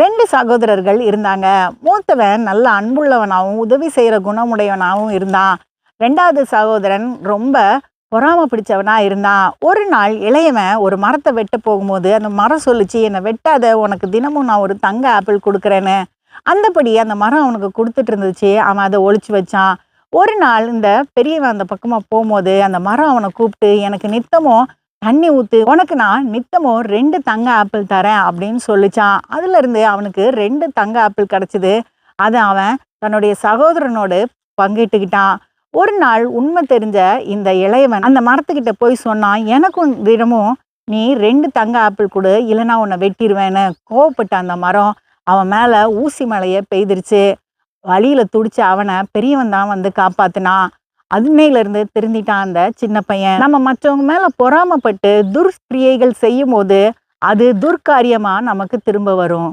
ரெண்டு சகோதரர்கள் இருந்தாங்க. மூத்தவன் நல்ல அன்புள்ளவனாகவும் உதவி செய்கிற குணமுடையவனாகவும் இருந்தான். ரெண்டாவது சகோதரன் ரொம்ப பொறாம பிடிச்சவனாக இருந்தான். ஒரு நாள் இளையவன் ஒரு மரத்தை வெட்ட போகும்போது அந்த மரம் சொல்லிச்சு என்னை வெட்டாத உனக்கு தினமும் நான் ஒரு தங்க ஆப்பிள் கொடுக்குறேன்னு. அந்தபடி அந்த மரம் அவனுக்கு கொடுத்துட்டு இருந்துச்சு. அவன் அதை ஒழிச்சு வச்சான். ஒரு நாள் இந்த பெரியவன் அந்த பக்கமாக போகும்போது அந்த மரம் அவனை கூப்பிட்டு எனக்கு நித்தமும் தண்ணி ஊற்று உனக்கு நான் நித்தமும் ரெண்டு தங்க ஆப்பிள் தரேன் அப்படின்னு சொல்லிச்சான். அதுலேருந்து அவனுக்கு ரெண்டு தங்க ஆப்பிள் கிடச்சிது. அதை அவன் தன்னுடைய சகோதரனோடு பங்கிட்டுக்கிட்டான். ஒரு நாள் உண்மை தெரிஞ்ச இந்த இளையவன் அந்த மரத்துக்கிட்ட போய் சொன்னான் எனக்கும் தினமும் நீ ரெண்டு தங்க ஆப்பிள் கொடு இல்லைன்னா உன்னை வெட்டிடுவேன்னு கோவப்பட்ட அந்த மரம் அவன் மேலே ஊசி மலையை பெய்திருச்சு. வழியில் துடிச்சு அவனை பெரியவன் தான் வந்து காப்பாத்தினான். அதுனையிலிருந்து திருந்திட்டான் அந்த சின்ன பையன். நம்ம மற்றவங்க மேலே பொறாமப்பட்டு துர்க்கிரியைகள் செய்யும் போது அது துர்க்காரியமாக நமக்கு திரும்ப வரும்.